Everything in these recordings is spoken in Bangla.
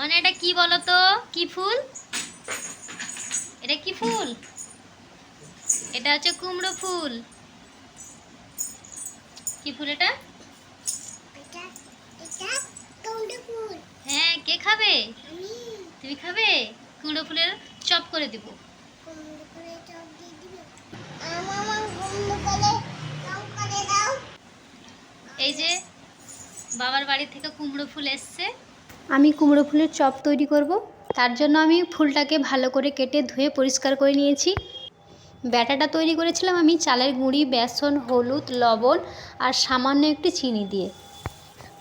মানে এটা কি বলো তো কি ফুল? এটা কি ফুল? এটা হচ্ছে কুমড়ো ফুল। কি ফুল এটা? হ্যাঁ কে খাবে? তুমি খাবে? কুমড়ো ফুলের চপ করে দিব। এই যে বাবার বাড়ি থেকে কুমড়ো ফুল এসছে। আমি কুমড়ো ফুলের চপ তৈরি করব। তার জন্য আমি ফুলটাকে ভালো করে কেটে ধুয়ে পরিষ্কার করে নিয়েছি। ব্যাটাটা তৈরি করেছিলাম আমি চালের গুঁড়ি, বেসন, হলুদ, লবণ আর সামান্য একটু চিনি দিয়ে।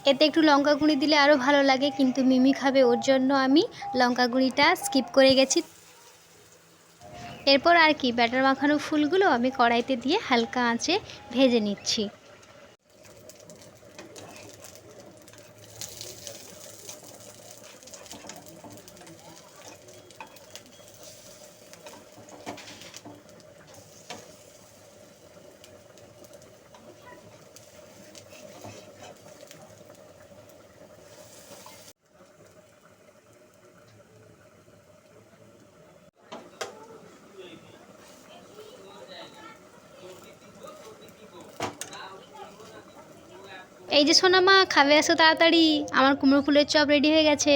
এতে একটু লঙ্কা গুঁড়ি দিলে আরও ভালো লাগে, কিন্তু মিমি খাবে ওর জন্য আমি লঙ্কা গুঁড়িটা স্কিপ করে গেছি। এরপর আর কি, ব্যাটার মাখানো ফুলগুলো আমি কড়াইতে দিয়ে হালকা আঁচে ভেজে নিচ্ছি। এই যে সোনামা খাবে আসো তাড়াতাড়ি। আমার কুমড়ো ফুলের চপ রেডি হয়ে গেছে।